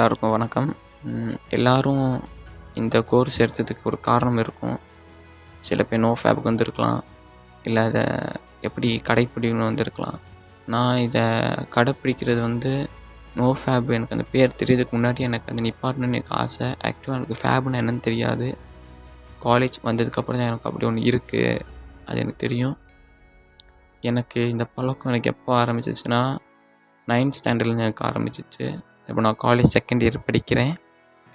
எல்லாருக்கும் வணக்கம். எல்லோரும் எல்லாரும் இந்த கோர்ஸ் எடுத்ததுக்கு ஒரு காரணம் இருக்கும். சில பேர் நோ ஃபேபுக்கு வந்திருக்கலாம். இல்லை அதை எப்படி கடைப்பிடிக்கணும் வந்திருக்கலாம். நான் இதை கடைப்பிடிக்கிறது வந்து நோ ஃபேப் எனக்கு அந்த பேர் தெரியறதுக்கு முன்னாடி எனக்கு அந்த நிப்பாட்டணும்னு எனக்கு ஆசை. ஆக்சுவலாக எனக்கு ஃபேப்னு என்னன்னு தெரியாது. காலேஜ் வந்ததுக்கப்புறம் தான் எனக்கு அப்படி ஒன்று இருக்குது அது எனக்கு தெரியும். எனக்கு இந்த பழக்கம் எனக்கு எப்போ ஆரம்பிச்சிச்சுன்னா நைன்த் ஸ்டாண்டர்ட்லேருந்து எனக்கு ஆரம்பிச்சிச்சு. இப்போ நான் காலேஜ் செகண்ட் இயர் படிக்கிறேன்.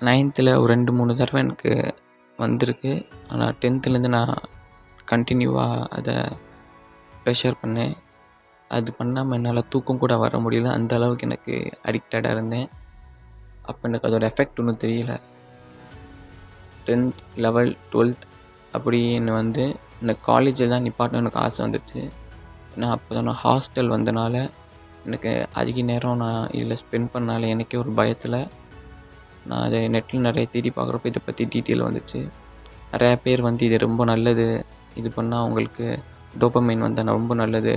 நைன்த்தில் ஒரு ரெண்டு மூணு தடவை எனக்கு வந்திருக்கு. ஆனால் டென்த்துலேருந்து நான் கண்டினியூவாக அதை ப்ரெஷர் பண்ணேன். அது பண்ணாமல் என்னால் தூக்கம் கூட வர முடியல. அந்த அளவுக்கு எனக்கு அடிக்டடாக இருந்தேன். அப்போ எனக்கு அதோட எஃபெக்ட் ஒன்றும் தெரியல. டென்த் லெவல் டுவெல்த் அப்படின்னு வந்து எனக்கு காலேஜில் தான் நிப்பாட்டணும் எனக்கு ஆசை வந்துச்சு. ஏன்னா அப்போ தான் நான் ஹாஸ்டல் வந்தனால எனக்கு அதிக நேரம் நான் இதில் ஸ்பெண்ட் பண்ணால எனக்கே ஒரு பயத்தில். நான் அதை நெட்டில் நிறைய தேடி பார்க்குறப்ப இதை பற்றி டீட்டெயில் வந்துச்சு. நிறையா பேர் வந்து இது ரொம்ப நல்லது. இது பண்ணால் அவங்களுக்கு டோப்பமைன் வந்தால் ரொம்ப நல்லது.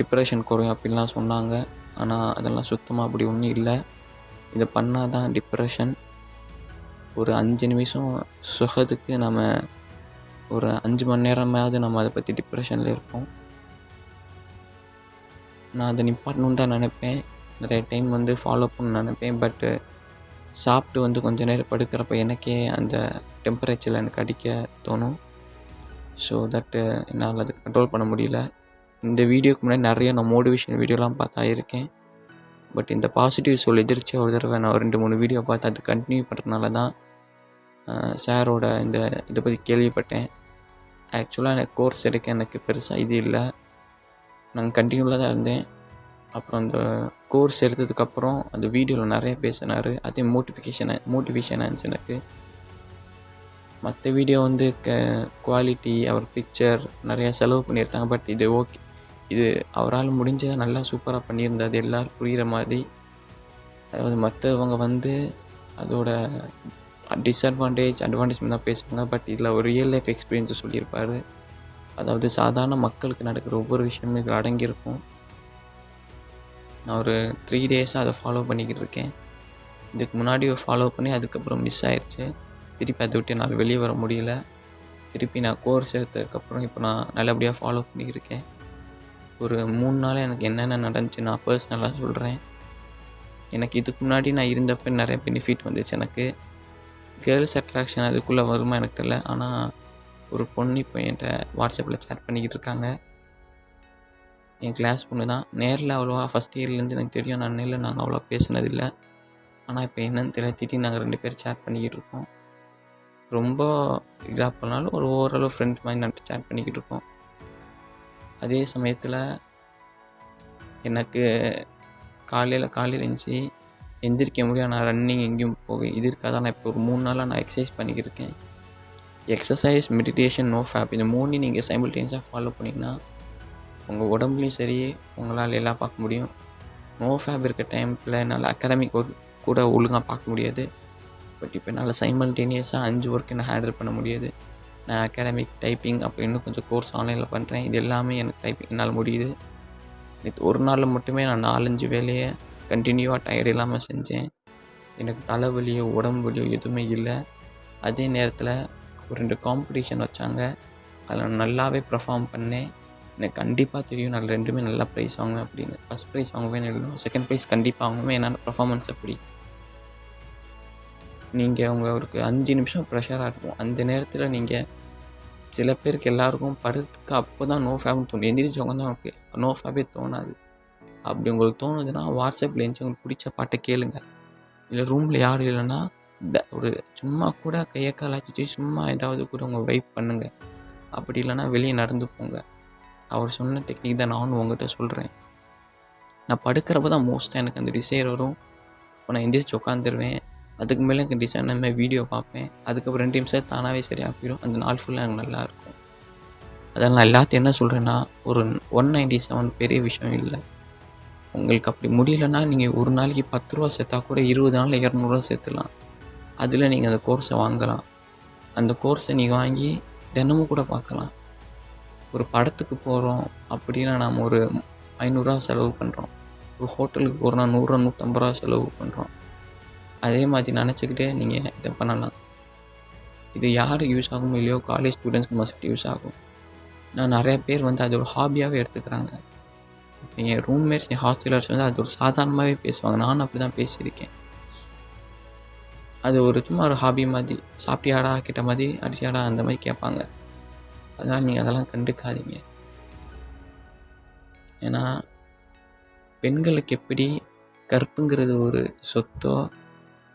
டிப்ரெஷன் குறையும் அப்படின்லாம் சொன்னாங்க. ஆனால் அதெல்லாம் சுத்தமாக அப்படி ஒன்றும் இல்லை. இதை பண்ணால் தான் டிப்ரெஷன் ஒரு அஞ்சு நிமிஷம் சுகத்துக்கு நம்ம ஒரு அஞ்சு மணி நேரமாவது நம்ம அதை பற்றி டிப்ரெஷனில் இருப்போம். நான் அதை நிப்பாட்டணுன்னு தான் நினைப்பேன். நிறைய டைம் வந்து ஃபாலோ பண்ண நினைப்பேன். பட்டு சாப்பிட்டு வந்து கொஞ்ச நேரம் படுக்கிறப்ப எனக்கே அந்த டெம்பரேச்சரில் எனக்கு அடிக்க தோணும். ஸோ தட்டு என்னால் அது கண்ட்ரோல் பண்ண முடியல. இந்த வீடியோக்கு முன்னாடி நிறைய நான் மோட்டிவேஷன் வீடியோலாம் பார்த்தா இருக்கேன் பட் இந்த பாசிட்டிவ் சொல் எதிர்த்து ஒரு தடவை நான் ரெண்டு மூணு வீடியோ பார்த்து அது கண்டினியூ பண்ணுறதுனால தான் சாரோட இந்த இதை பற்றி கேள்விப்பட்டேன். ஆக்சுவலாக எனக்கு கோர்ஸ் எடுக்க எனக்கு பெருசாக இது இல்லை. நான் கண்டினியூலாக தான் இருந்தேன். அப்புறம் அந்த கோர்ஸ் எடுத்ததுக்கப்புறம் அந்த வீடியோவில் நிறைய பேசினார். அதே மோட்டிஃபிகேஷன் மோட்டிவேஷன் ஆச்சு எனக்கு. மற்ற வீடியோ வந்து க குவாலிட்டி அவர் பிக்சர் நிறையா செலவு பண்ணியிருந்தாங்க பட் இது ஓகே இது அவரால் முடிஞ்சதை நல்லா சூப்பராக பண்ணியிருந்தது எல்லோரும் புரிகிற மாதிரி. அதாவது மற்றவங்க வந்து அதோட டிஸ்அட்வான்டேஜ் அட்வான்டேஜ் தான் பேசுவாங்க. பட் இதில் ஒரு ரியல் லைஃப் எக்ஸ்பீரியன்ஸை சொல்லியிருப்பார். அதாவது சாதாரண மக்களுக்கு நடக்கிற ஒவ்வொரு விஷயமும் இதில் அடங்கியிருக்கும். நான் ஒரு த்ரீ டேஸாக அதை ஃபாலோ பண்ணிக்கிட்டு இருக்கேன். இதுக்கு முன்னாடி ஃபாலோ பண்ணி அதுக்கப்புறம் மிஸ் ஆயிடுச்சு திருப்பி அதை விட்டு என்னால் வெளியே வர முடியல. திருப்பி நான் கோர்ஸ் எடுத்ததுக்கப்புறம் இப்போ நான் நல்லபடியாக ஃபாலோ பண்ணிக்கிட்டு இருக்கேன். ஒரு மூணு நாள் எனக்கு என்னென்ன நடந்துச்சு நான் பர்சனலாக சொல்கிறேன் எனக்கு இதுக்கு முன்னாடி நான் இருந்தப்போ நிறைய பெனிஃபிட் வந்துச்சு எனக்கு. கேர்ள்ஸ் அட்ராக்ஷன் அதுக்குள்ளே வருமா எனக்கு தெரில ஆனால் ஒரு பொண்ணு இப்போ என்கிட்ட வாட்ஸ்அப்பில் சேட் பண்ணிக்கிட்டு இருக்காங்க. என் கிளாஸ் பொண்ணு தான் நேரில் அவ்வளோவா ஃபஸ்ட் இயர்லேருந்து எனக்கு தெரியும். நான் நேரில் நாங்கள் அவ்வளோ பேசினதில்லை. ஆனால் இப்போ என்னன்னு தெரியல. திடீர்னு நாங்கள் ரெண்டு பேரும் சேட் பண்ணிக்கிட்டு இருக்கோம். ரொம்ப இதாக பண்ணாலும் ஒரு ஓரளவு ஃப்ரெண்ட் மாதிரி நான் சேட் பண்ணிக்கிட்டு இருக்கோம். அதே சமயத்தில் எனக்கு காலையில் காலையில் எழுந்துச்சி எந்திரிக்க முடியாது நான் ரன்னிங் எங்கேயும் போக இது இருக்காதான் நான் இப்போ ஒரு மூணு நாளாக நான் எக்ஸசைஸ் பண்ணிக்கிட்டு இருக்கேன். எக்ஸசைஸ் மெடிடேஷன் நோ ஃபேப் இந்த மூணு நீங்கள் சைமில்டேனியஸாக ஃபாலோ பண்ணிங்கன்னா உங்கள் உடம்புலையும் சரி உங்களால் எல்லாம் பார்க்க முடியும். நோ ஃபேப் இருக்க டைமில் என்னால் அகாடமிக் ஒர்க் கூட ஒழுங்காக பார்க்க முடியாது. பட் இப்போ என்னால் சைமல்டேனியஸாக அஞ்சு ஒர்க் என்ன ஹேண்டில் பண்ண முடியாது. நான் அகாடமிக் டைப்பிங் அப்போ இன்னும் கொஞ்சம் கோர்ஸ் ஆன்லைனில் பண்ணுறேன் இது எல்லாமே எனக்கு டைப்பிங் என்னால் முடியுது. நேற்று ஒரு நாளில் மட்டுமே நான் நாலஞ்சு வேலையை கண்டினியூவாக டயர்ட் இல்லாமல் செஞ்சேன். எனக்கு தலைவலியோ உடம்பு வலியோ எதுவுமே இல்லை. அதே நேரத்தில் ஒரு ரெண்டு காம்படிஷன் வச்சாங்க. அதில் நான் நல்லாவே பெர்ஃபார்ம் பண்ணேன். எனக்கு கண்டிப்பாக தெரியும் நான் ரெண்டுமே நல்லா ப்ரைஸ் வாங்குவேன் அப்படின்னு. ஃபஸ்ட் ப்ரைஸ் வாங்குவேன் இல்லை செகண்ட் ப்ரைஸ் கண்டிப்பாக வாங்குவேன். என்னென்ன பர்ஃபார்மன்ஸ் எப்படி? நீங்கள் உங்களுக்கு அஞ்சு நிமிஷம் ப்ரெஷராக இருக்கும். அந்த நேரத்தில் நீங்கள் சில பேருக்கு எல்லாருக்கும் படுத்துக்கு அப்போ தான் நோ ஃபேப்னு தோணும். எந்திரிச்சவங்க தான் உங்களுக்கு நோ ஃபேபே தோணாது. அப்படி உங்களுக்கு தோணுதுன்னா வாட்ஸ்அப்பில் எழுந்துச்சு உங்களுக்கு பிடிச்ச பாட்டை கேளுங்க. இல்லை ரூமில் யாரும் இல்லைன்னா ஒரு சும்மா கூட கையை காலாச்சிட்டு சும்மா ஏதாவது கூட உங்கள் வைப் பண்ணுங்கள் அப்படி இல்லைன்னா வெளியே நடந்து போங்க. அவர் சொன்ன டெக்னிக் தான் நானும் உங்கள்கிட்ட சொல்கிறேன் நான் படுக்கிறப்ப தான் மோஸ்ட்டாக எனக்கு அந்த டிசைர் வரும். அப்போ நான் எந்திரிச்சு உட்காந்துருவேன் அதுக்கு மேலே எனக்கு டிசைன் மாதிரி வீடியோ பார்ப்பேன். அதுக்கப்புறம் ரெண்டு நிமிஷம் தானாகவே சரியாக போயிடும் அந்த நாள் ஃபுல்லாக எனக்கு நல்லாயிருக்கும் அதனால் நான் எல்லாத்தையும் என்ன சொல்கிறேன்னா ஒரு ஒன் நைன்டி செவன் பெரிய விஷயம் இல்லை. உங்களுக்கு அப்படி முடியலன்னா நீங்கள் ஒரு நாளைக்கு பத்து ரூபா சேர்த்தா கூட இருபது நாள் இரநூறுவா சேர்த்துலாம். அதில் நீங்கள் அந்த கோர்ஸை வாங்கலாம். அந்த கோர்ஸை நீங்கள் வாங்கி தினமும் கூட பார்க்கலாம். ஒரு படத்துக்கு போகிறோம் அப்படின்னா நாம் ஒரு ஐநூறுரூவா செலவு பண்ணுறோம் ஒரு ஹோட்டலுக்கு போகிறோம்னா நூறுரூவா நூற்றம்பது ரூபா செலவு பண்ணுறோம் அதே மாதிரி நினச்சிக்கிட்டே நீங்கள் இதை பண்ணலாம். இது யார் யூஸ் ஆகுமோ இல்லையோ காலேஜ் ஸ்டூடெண்ட்ஸ்க்கு மஸ்ட் யூஸ் ஆகும். நான் நிறைய பேர் வந்து அது ஒரு ஹாபியாகவே எடுத்துக்கிறாங்க. இப்போ என் ரூம்மேட்ஸ் என் ஹாஸ்டலர்ஸ் வந்து அது ஒரு சாதாரணமாகவே பேசுவாங்க. நானும் அப்படி தான் பேசியிருக்கேன். அது ஒரு சும்மா ஒரு ஹாபி மாதிரி சாப்பிட்டியாடா கிட்ட மாதிரி அடிச்சியாடா அந்த மாதிரி கேட்பாங்க. அதனால் நீங்கள் அதெல்லாம் கண்டுக்காதீங்க. ஏன்னா பெண்களுக்கு எப்படி கற்புங்கிறது ஒரு சொத்தோ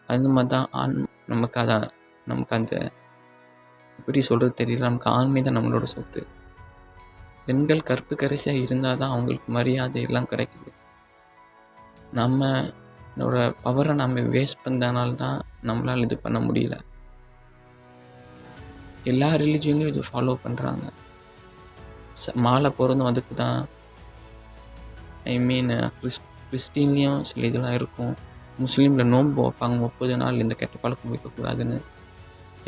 அது மாதிரி தான் ஆண் நமக்கு அதான் நமக்கு அந்த எப்படி சொல்கிறது தெரியல நமக்கு ஆண்மை தான் நம்மளோட சொத்து. பெண்கள் கற்பு கரைசியாக இருந்தால் தான் அவங்களுக்கு மரியாதை எல்லாம் கிடைக்குது. நம்மளோட பவரை நம்ம வேஸ்ட் பண்ணதுனால தான் நம்மளால் இது பண்ண முடியல. எல்லா ரிலிஜியன்லையும் இது ஃபாலோ பண்ணுறாங்க ச மாலை பிறந்தும் அதுக்கு தான் ஐ மீன் கிறிஸ் கிறிஸ்டின்லேயும் சில இதெல்லாம் இருக்கும். முஸ்லீமில் நோன்பு வைப்பாங்க முப்பது நாள் இந்த கெட்ட பழக்கம் வைக்கக்கூடாதுன்னு.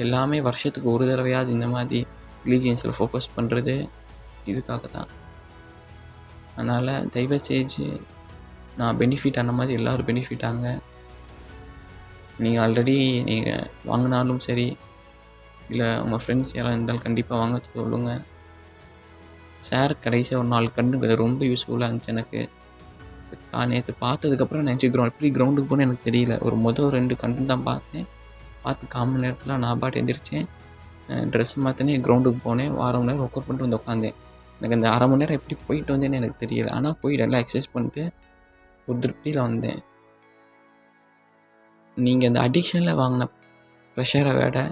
எல்லாமே வருஷத்துக்கு ஒரு தடவையாவது இந்த மாதிரி ரிலீஜியன்ஸில் ஃபோக்கஸ் பண்ணுறது இதுக்காக தான் அதனால் தயவு செஞ்சு நான் பெனிஃபிட் ஆன மாதிரி எல்லோரும் பெனிஃபிட் ஆங்க. நீங்கள் ஆல்ரெடி நீங்கள் வாங்கினாலும் சரி இல்லை உங்கள் ஃப்ரெண்ட்ஸ் யாராவது இருந்தாலும் கண்டிப்பாக வாங்க சொல்லுங்கள் சார் கடைசியாக ஒரு நாலு கண்ணுக்கு அது ரொம்ப யூஸ்ஃபுல்லாக இருந்துச்சு எனக்கு. நான் நேற்று பார்த்ததுக்கப்புறம் நினச்சி கிரௌண்ட் எப்படி கிரவுண்டுக்கு போனேன் எனக்கு தெரியல. ஒரு மொதல் ரெண்டு கண்டு தான் பார்த்தேன். பார்த்து கால் மணி நேரத்தில் நான் பாட்டு எழுந்திரிச்சேன் ட்ரெஸ் மாற்றினேன் கிரவுண்டுக்கு போனேன். வாரம் நேரம் ஒர்க் அவுட் பண்ணிட்டு வந்து உட்காந்தேன். எனக்கு அந்த அரை மணி நேரம் எப்படி போயிட்டு வந்தேன்னு எனக்கு தெரியல. ஆனால் போயிட்டு எல்லாம் எக்ஸசைஸ் பண்ணிட்டு ஒரு திருப்தியில் வந்தேன். நீங்கள் இந்த அடிக்ஷனில் வாங்கின ப்ரெஷரை விட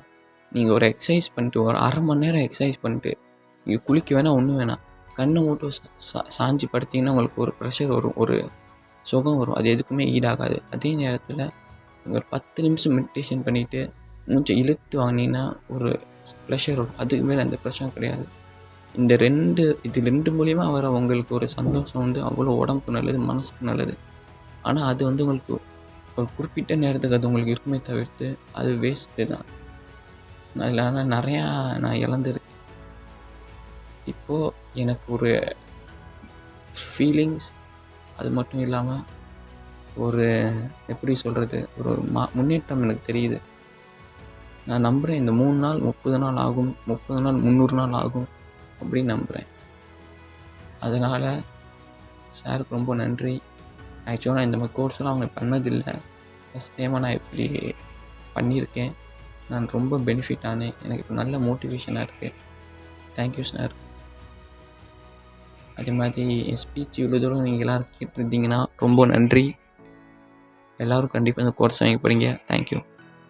நீங்கள் ஒரு எக்ஸசைஸ் பண்ணிட்டு ஒரு அரை மணி நேரம் எக்ஸசைஸ் பண்ணிட்டு நீங்கள் குளிக்க வேணாம் ஒன்றும் வேணாம் கண்ணை மட்டும் சா- சா சாஞ்சி படுத்திங்கன்னா உங்களுக்கு ஒரு ப்ரெஷர் வரும் ஒரு சுகம் வரும். அது எதுக்குமே ஈடாகாது. அதே நேரத்தில் நீங்கள் ஒரு பத்து நிமிஷம் மெடிடேஷன் பண்ணிவிட்டு மூச்சை இழுத்து வாங்கினீங்கன்னா ஒரு ப்ரெஷர் வரும். அதுக்கு மேலே அந்த ப்ரெஷரும் கிடையாது. இந்த ரெண்டு இது ரெண்டு மூலியமாக வர உங்களுக்கு ஒரு சந்தோஷம் வந்து அவ்வளோ உடம்புக்கு நல்லது மனசுக்கு நல்லது. ஆனால் அது வந்து உங்களுக்கு ஒரு குறிப்பிட்ட நேரத்துக்கு அது உங்களுக்கு இருக்குமே தவிர்த்து அது வேஸ்ட்டு தான். அதில் ஆனால் நிறையா நான் இழந்திருக்கேன். இப்போது எனக்கு ஒரு ஃபீலிங்ஸ் அது மட்டும் இல்லாமல் ஒரு எப்படி சொல்கிறது ஒரு மா முன்னேற்றம் எனக்கு தெரியுது. நான் நம்புகிறேன் இந்த மூணு நாள் முப்பது நாள் ஆகும் முப்பது நாள் முந்நூறு நாள் ஆகும். அப்படின்னு நம்புகிறேன் அதனால் சாருக்கு ரொம்ப நன்றி. ஆக்சுவலாக நான் இந்த மாதிரி கோர்ஸ்லாம் அவங்க பண்ணதில்லை. ஃபஸ்ட் டைமாக நான் இப்படி பண்ணியிருக்கேன். நான் ரொம்ப பெனிஃபிட் ஆனேன். எனக்கு இப்போ நல்ல மோட்டிவேஷனாக இருக்குது தேங்க்யூ சார் அதே மாதிரி என் ஸ்பீச் இவ்வளோ தூரம் நீங்கள் எல்லோரும் கேட்டிருந்தீங்கன்னா ரொம்ப நன்றி. எல்லோரும் கண்டிப்பாக இந்த கோர்ஸ் வாங்கி போகிறீங்க தேங்க்யூ